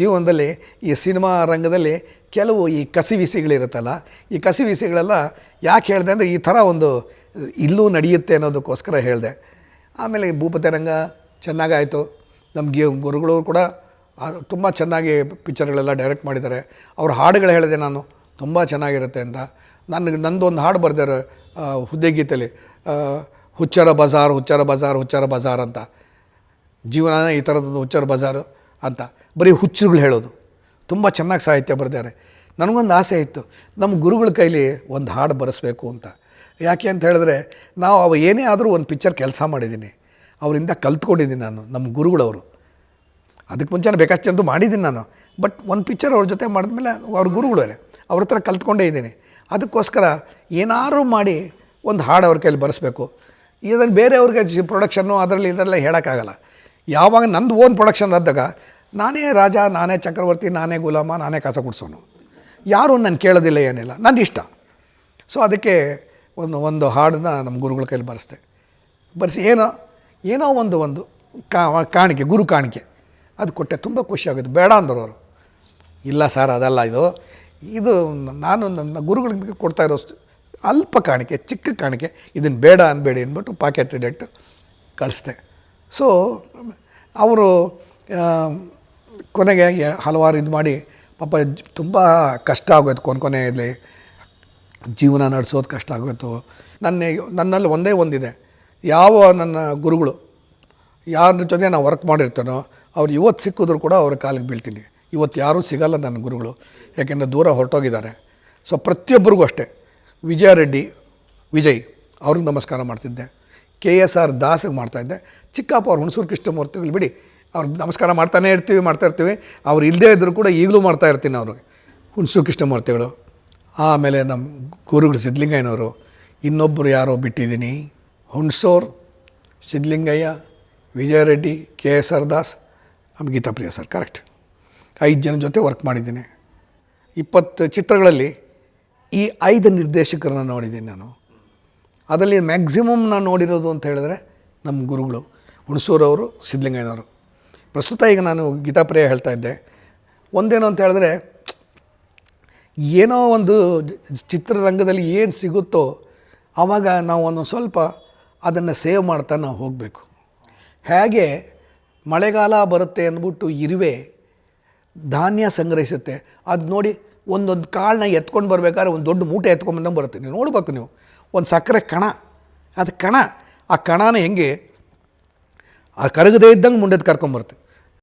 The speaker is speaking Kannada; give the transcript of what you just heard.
ಜೀವನದಲ್ಲಿ ಈ ಸಿನಿಮಾ ರಂಗದಲ್ಲಿ ಕೆಲವು ಈ ಕಸಿವಿಸಿಗಳಿರುತ್ತಲ್ಲ, ಈ ಕಸಿವಿಸಿಗಳೆಲ್ಲ ಯಾಕೆ ಹೇಳಿದೆ ಅಂದರೆ ಈ ಥರ ಒಂದು ಇಲ್ಲೂ ನಡೆಯುತ್ತೆ ಅನ್ನೋದಕ್ಕೋಸ್ಕರ ಹೇಳಿದೆ. ಆಮೇಲೆ ಭೂಪತಿ ರಂಗ ಚೆನ್ನಾಗಾಯಿತು. ನಮಗೆ ಗುರುಗಳು ಕೂಡ ತುಂಬ ಚೆನ್ನಾಗಿ ಪಿಕ್ಚರ್ಗಳೆಲ್ಲ ಡೈರೆಕ್ಟ್ ಮಾಡಿದ್ದಾರೆ. ಅವ್ರ ಹಾಡುಗಳು ಹೇಳಿದೆ ನಾನು, ತುಂಬ ಚೆನ್ನಾಗಿರುತ್ತೆ ಅಂತ. ನನಗೆ ನಂದು ಒಂದು ಹಾಡು ಬರೆದಾರೆ ಹುದ್ದೆ ಗೀತೆಯಲ್ಲಿ ಹುಚ್ಚರ ಬಜಾರ್ ಹುಚ್ಚರ ಬಜಾರ್ ಹುಚ್ಚರ ಬಜಾರ್ ಅಂತ. ಜೀವನ ಈ ಥರದೊಂದು ಹುಚ್ಚರ ಬಜಾರು. ಅಂತ. ಬರೀ ಹುಚ್ಚರುಗಳು ಹೇಳೋದು. ತುಂಬ ಚೆನ್ನಾಗಿ ಸಾಹಿತ್ಯ ಬರೆದಿದ್ದಾರೆ ನನಗೊಂದು ಆಸೆ ಇತ್ತು. ನಮ್ಮ ಗುರುಗಳ ಕೈಲಿ ಒಂದು ಹಾಡು ಬರೆಸ್ಬೇಕು ಅಂತ. ಯಾಕೆ ಅಂತ ಹೇಳಿದ್ರೆ, ನಾವು ಅವ ಏನೇ ಆದರೂ ಒಂದು ಪಿಕ್ಚರ್ ಕೆಲಸ ಮಾಡಿದ್ದೀನಿ ಅವರಿಂದ ಕಲ್ತ್ಕೊಂಡಿದ್ದೀನಿ ನಾನು ನಮ್ಮ ಗುರುಗಳವರು. ಅದಕ್ಕೆ ಮುಂಚೆ ಬೇಕಷ್ಟು ಜನದ್ದು ಮಾಡಿದ್ದೀನಿ ನಾನು. ಬಟ್ ಒಂದು ಪಿಕ್ಚರ್ ಅವ್ರ ಜೊತೆ ಮಾಡಿದ್ಮೇಲೆ ಅವ್ರ ಗುರುಗಳೇ ಅವ್ರ ಹತ್ರ ಕಲ್ತ್ಕೊಂಡೇ ಇದ್ದೀನಿ. ಅದಕ್ಕೋಸ್ಕರ ಏನಾದರೂ ಮಾಡಿ ಒಂದು ಹಾಡು ಅವ್ರ ಕೈಲಿ ಬರೆಸ್ಬೇಕು. ಇದನ್ನು ಬೇರೆಯವ್ರಿಗೆ ಪ್ರೊಡಕ್ಷನ್ನು ಅದರಲ್ಲಿ ಇದರಲ್ಲ ಹೇಳೋಕ್ಕಾಗಲ್ಲ. ಯಾವಾಗ ನಂದು ಓನ್ ಪ್ರೊಡಕ್ಷನ್ ಆದಾಗ ನಾನೇ ರಾಜ, ನಾನೇ ಚಕ್ರವರ್ತಿ, ನಾನೇ ಗುಲಾಮ, ನಾನೇ ಕಸ ಗುಡಿಸೋನು ಯಾರೂ ನಾನು ಕೇಳೋದಿಲ್ಲ ಏನಿಲ್ಲ ನನ್ನ ಇಷ್ಟ ಸೊ ಅದಕ್ಕೆ ಒಂದು ಒಂದು ಹಾಡನ್ನ ನಮ್ಮ ಗುರುಗಳ ಕೈಲಿ ಬರೆಸ್ದೆ. ಬರೆಸಿ ಏನೋ ಏನೋ ಒಂದು ಒಂದು ಕಾಣಿಕೆ, ಗುರು ಕಾಣಿಕೆ. ಅದು ಕೊಟ್ಟೆ ತುಂಬ ಖುಷಿಯಾಗುತ್ತೆ ಬೇಡ ಅಂದರು ಅವರು. ಇಲ್ಲ ಸರ್, ಅದಲ್ಲ ಇದು. ಇದು ನಾನು ನನ್ನ ಗುರುಗಳಿಗೆ ಕೊಡ್ತಾ ಇರೋ ಅಲ್ಪ ಕಾಣಿಕೆ, ಚಿಕ್ಕ ಕಾಣಿಕೆ ಇದನ್ನು ಬೇಡ ಅನ್ಬೇಡಿ ಅಂದ್ಬಿಟ್ಟು ಪಾಕೆಟ್ ಡಿಡೆಕ್ಟ್ ಕಳಿಸ್ದೆ. ಸೊ ಅವರು ಕೊನೆಗೆ ಹಲವಾರು ಇದು ಮಾಡಿ, ಪಾಪ ತುಂಬ ಕಷ್ಟ ಆಗೋಯ್ತು ಕೊನೆ ಕೊನೆಯಲ್ಲಿ. ಜೀವನ ನಡೆಸೋದು ಕಷ್ಟ ಆಗೋಯ್ತು. ನನ್ನ ನನ್ನಲ್ಲಿ ಒಂದೇ ಒಂದಿದೆ. ಯಾವ ನನ್ನ ಗುರುಗಳು, ಯಾರ ಜೊತೆ ನಾನು ವರ್ಕ್ ಮಾಡಿರ್ತಾನೋ, ಅವ್ರು ಇವತ್ತು ಸಿಕ್ಕಿದ್ರು ಕೂಡ ಅವ್ರ ಕಾಲಿಗೆ ಬೀಳ್ತೀನಿ. ಇವತ್ತು ಯಾರೂ ಸಿಗಲ್ಲ ನನ್ನ ಗುರುಗಳು. ಯಾಕೆಂದರೆ ದೂರ ಹೊರಟೋಗಿದ್ದಾರೆ. ಸೊ ಪ್ರತಿಯೊಬ್ಬರಿಗೂ ಅಷ್ಟೇ, ವಿಜಯ ರೆಡ್ಡಿ, ವಿಜಯ್, ಅವ್ರಿಗೆ ನಮಸ್ಕಾರ ಮಾಡ್ತಿದ್ದೆ. ಕೆ ಎಸ್ ಆರ್ ದಾಸ್ಗೆ ಮಾಡ್ತಾಯಿದ್ದೆ ಚಿಕ್ಕಪ್ಪ ಅವ್ರು ಹುಣಸೂರು ಕೃಷ್ಣಮೂರ್ತಿಗಳು ಬಿಡಿ ಅವ್ರಿಗೆ ನಮಸ್ಕಾರ ಮಾಡ್ತಾನೆ ಇರ್ತೀವಿ, ಮಾಡ್ತಾ ಇರ್ತೀವಿ. ಅವ್ರು ಇಲ್ಲದೇ ಇದ್ದರೂ ಕೂಡ ಈಗಲೂ ಮಾಡ್ತಾ ಇರ್ತೀನಿ ಅವ್ರಿಗೆ ಹುಣಸು ಕೃಷ್ಣಮೂರ್ತಿಗಳು ಆಮೇಲೆ ನಮ್ಮ ಗುರುಗಳು ಸಿದ್ಧಲಿಂಗಯ್ಯನವರು ಇನ್ನೊಬ್ಬರು ಯಾರೋ ಬಿಟ್ಟಿದ್ದೀನಿ. Hunsur, Siddhalingaiah Vijaya Reddy K S R Das ನಮ್ಮ ಗೀತಾಪ್ರಿಯ ಸರ್ ಕರೆಕ್ಟ್ ಐದು ಜನ ಜೊತೆ ವರ್ಕ್ ಮಾಡಿದ್ದೀನಿ. ಇಪ್ಪತ್ತು ಚಿತ್ರಗಳಲ್ಲಿ ಈ ಐದು ನಿರ್ದೇಶಕರನ್ನ ನೋಡಿದ್ದೀನಿ ನಾನು. ಅದರಲ್ಲಿ ಮ್ಯಾಕ್ಸಿಮಮ್ ನಾನು ನೋಡಿರೋದು ಅಂತ ಹೇಳಿದ್ರೆ ನಮ್ಮ ಗುರುಗಳು ಹುಣಸೂರವರು, ಸಿದ್ಧಲಿಂಗಯ್ಯನವರು. ಪ್ರಸ್ತುತ ಈಗ ನಾನು ಗೀತಾಪ್ರಿಯ ಹೇಳ್ತಾ ಇದ್ದೆ. ಒಂದೇನು ಅಂತ ಹೇಳಿದ್ರೆ, ಏನೋ ಒಂದು ಚಿತ್ರರಂಗದಲ್ಲಿ ಏನು ಸಿಗುತ್ತೋ ಆವಾಗ ನಾವು ಒಂದೊಂದು ಸ್ವಲ್ಪ ಅದನ್ನು ಸೇವ್ ಮಾಡ್ತಾ ನಾವು ಹೋಗಬೇಕು. ಹೇಗೆ ಮಳೆಗಾಲ ಬರುತ್ತೆ ಅಂದ್ಬಿಟ್ಟು ಇರುವೆ ಧಾನ್ಯ ಸಂಗ್ರಹಿಸುತ್ತೆ. ಅದು ನೋಡಿ ಒಂದೊಂದು ಕಾಳನ್ನ ಎತ್ಕೊಂಡು ಬರ್ಬೇಕಾದ್ರೆ ಒಂದು ದೊಡ್ಡ ಮೂಟೆ ಎತ್ಕೊಂಡ್ಬಂದಂಗೆ ಬರುತ್ತೆ. ನೀವು ನೋಡಬೇಕು ನೀವು. ಒಂದು ಸಕ್ಕರೆ ಕಣ. ಅದು ಕಣ. ಆ ಕಣನ ಹೆಂಗೆ? ಆ ಕರಗದೇ ಇದ್ದಂಗೆ ಮುಂದೆದ್ದು ಕರ್ಕೊಂಬರುತ್ತೆ